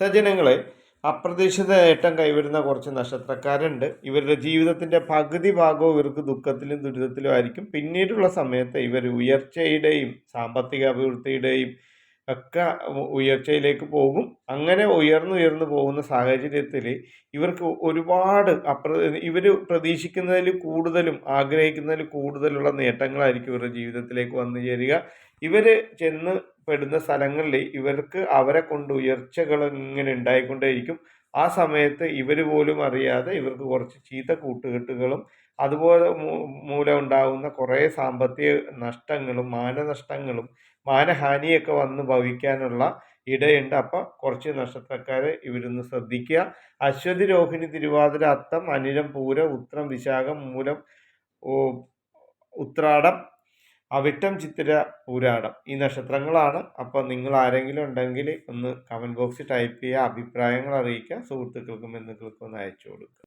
സജ്ജനങ്ങളെ അപ്രതീക്ഷിത നേട്ടം കൈവരുന്ന കുറച്ച് നക്ഷത്രക്കാരുണ്ട്. ഇവരുടെ ജീവിതത്തിന്റെ പകുതി ഭാഗവും ഇവർക്ക് ദുഃഖത്തിലും ദുരിതത്തിലും ആയിരിക്കും. പിന്നീടുള്ള സമയത്ത് ഇവർ ഉയർച്ചയുടെയും സാമ്പത്തിക അഭിവൃദ്ധിയുടെയും ഒക്കെ ഉയർച്ചയിലേക്ക് പോകും. അങ്ങനെ ഉയർന്നുയർന്നു പോകുന്ന സാഹചര്യത്തിൽ ഇവർക്ക് ഒരുപാട് അപ്ര ഇവർ പ്രതീക്ഷിക്കുന്നതിൽ കൂടുതലും ആഗ്രഹിക്കുന്നതിൽ കൂടുതലുള്ള നേട്ടങ്ങളായിരിക്കും ഇവരുടെ ജീവിതത്തിലേക്ക് വന്നു ചേരുക. ഇവർ ചെന്ന് പെടുന്ന സ്ഥലങ്ങളിൽ ഇവർക്ക് അവരെ കൊണ്ട് ഉയർച്ചകൾ ഇങ്ങനെ ഉണ്ടായിക്കൊണ്ടേയിരിക്കും. ആ സമയത്ത് ഇവർ പോലും അറിയാതെ ഇവർക്ക് കുറച്ച് ചീത്ത കൂട്ടുകെട്ടുകളും അതുപോലെ മൂലം ഉണ്ടാകുന്ന കുറേ സാമ്പത്തിക നഷ്ടങ്ങളും മാനനഷ്ടങ്ങളും മാനഹാനിയൊക്കെ വന്ന് ഭവിക്കാനുള്ള ഇടയുണ്ട്. അപ്പം കുറച്ച് നക്ഷത്രക്കാരെ ഇവരൊന്ന് ശ്രദ്ധിക്കുക. അശ്വതി രോഹിണി തിരുവാതിര അത്തം അനിരം പൂര ഉത്രം വിശാഖം മൂലം ഉത്രാടം അവിട്ടം ചിത്തിര പൂരാടം ഈ നക്ഷത്രങ്ങളാണ്. അപ്പോൾ നിങ്ങൾ ആരെങ്കിലും ഉണ്ടെങ്കിൽ ഒന്ന് കമന്റ് ബോക്സിൽ ടൈപ്പ് ചെയ്യുക അഭിപ്രായങ്ങൾ അറിയിക്കുക സുഹൃത്തുക്കൾക്കും ബന്ധുക്കൾക്കും ഒന്ന് അയച്ചു കൊടുക്കുക.